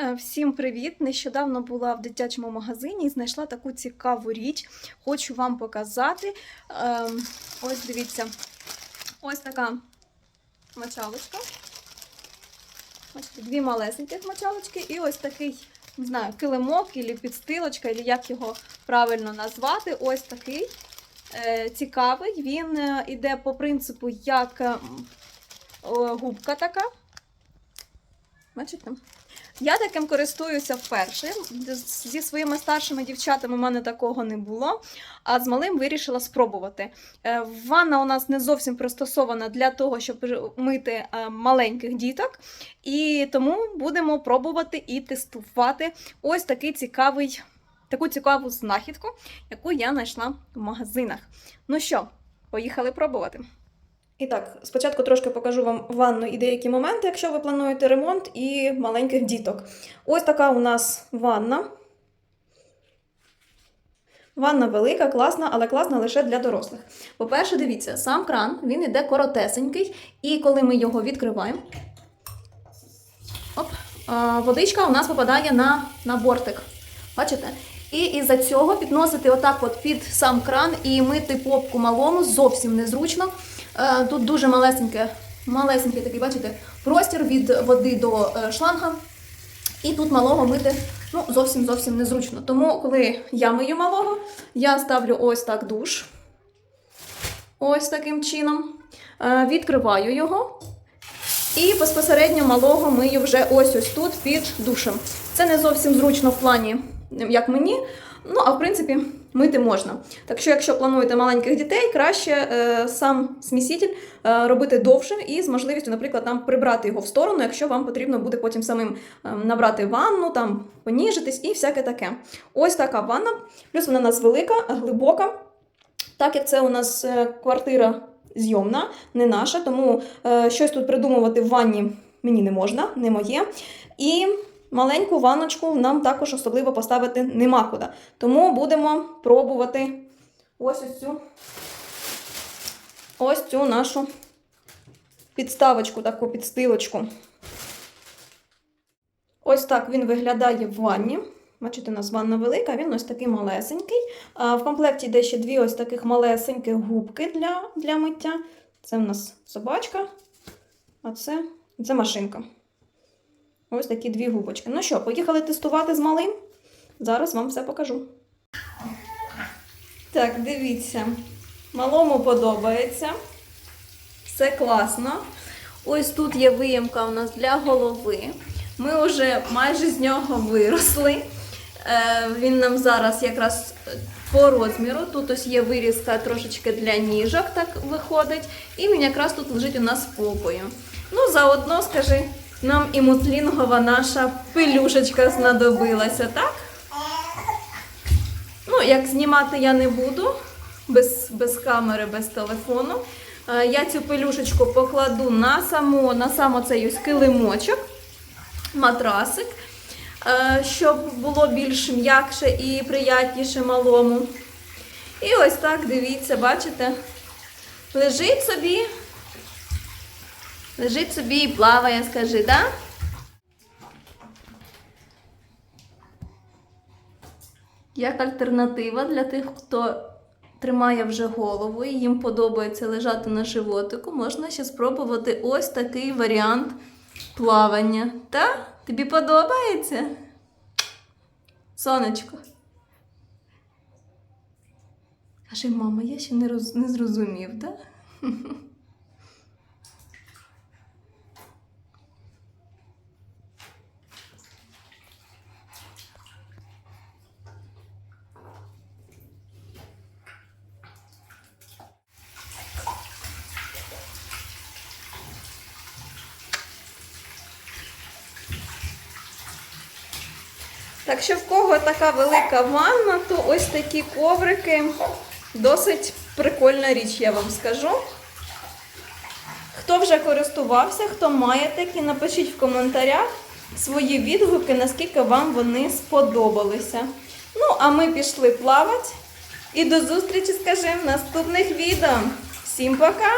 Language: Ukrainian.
Е, Всім привіт! Нещодавно була в дитячому магазині і знайшла таку цікаву річ. Хочу вам показати. Ем, Ось дивіться, ось така мочалочка. Бачите, дві малесеньких мочалочки, і ось такий, не знаю, килимок, або підстилочка, або як його правильно назвати. Ось такий е, цікавий. Він е, іде по принципу як е, м, о, губка така. Бачите? Я таким користуюся вперше. Зі своїми старшими дівчатами в мене такого не було. А з малим вирішила спробувати. Е, Ванна у нас не зовсім пристосована для того, щоб мити е, маленьких діток. І тому будемо пробувати і тестувати ось такий цікавий, таку цікаву знахідку, яку я знайшла в магазинах. Ну що, поїхали пробувати. І так, спочатку трошки покажу вам ванну і деякі моменти, якщо ви плануєте ремонт і маленьких діток. Ось така у нас ванна. Ванна велика, класна, але класна лише для дорослих. По-перше, дивіться, сам кран він іде коротесенький, і коли ми його відкриваємо, оп, водичка у нас попадає на, на бортик. Бачите? І із-за цього підносити отак от під сам кран і мити попку малому зовсім незручно. Е, Тут дуже малесеньке, малесенький такий, бачите, простір від води до е, шланга. І тут малого мити ну, зовсім зовсім незручно. Тому, коли я мию малого, я ставлю ось так душ. Ось таким чином. Е, Відкриваю його. І безпосередньо малого мию вже ось ось тут під душем. Це не зовсім зручно в плані, як мені. Ну, а в принципі, мити можна. Так що, якщо плануєте маленьких дітей, краще е, сам сміситель е, робити довше і з можливістю, наприклад, там прибрати його в сторону, якщо вам потрібно буде потім самим е, набрати ванну, там поніжитись і всяке таке. Ось така ванна. Плюс вона у нас велика, глибока. Так як це у нас е, квартира зйомна, не наша, тому е, щось тут придумувати в ванні мені не можна, не моє. І маленьку ванночку нам також особливо поставити нема куди. Тому будемо пробувати ось ось цю, ось цю нашу підставочку, таку підстилочку. Ось так він виглядає в ванні. Бачите, у нас ванна велика, він ось такий малесенький. А в комплекті йде ще дві ось таких малесеньких губки для, для миття. Це в нас собачка, а це, це машинка. Ось такі дві губочки. Ну що, поїхали тестувати з малим? Зараз вам все покажу. Так, дивіться. Малому подобається. Все класно. Ось тут є виємка у нас для голови. Ми вже майже з нього виросли. Е, Він нам зараз якраз по розміру. Тут ось є вирізка трошечки для ніжок, так виходить. І він якраз тут лежить у нас попою. Ну, заодно, скажи, нам і муслінгова наша пилюшечка знадобилася, так? Ну, як знімати я не буду, без, без камери, без телефону. Е, Я цю пилюшечку покладу на само, на само цей ось килимочок, матрасик, е, щоб було більш м'якше і приятніше малому. І ось так, дивіться, бачите, лежить собі, лежить собі і плаває, скажи, да? Як альтернатива для тих, хто тримає вже голову і їм подобається лежати на животику, можна ще спробувати ось такий варіант плавання. Та? Тобі подобається? Сонечко. Каже, мама, я ще не, роз... не зрозумів, так? Так що в кого така велика ванна, то ось такі коврики досить прикольна річ, я вам скажу. Хто вже користувався, хто має такі, напишіть в коментарях свої відгуки, наскільки вам вони сподобалися. Ну, а ми пішли плавати. І до зустрічі, скажімо, в наступних відео. Всім пока!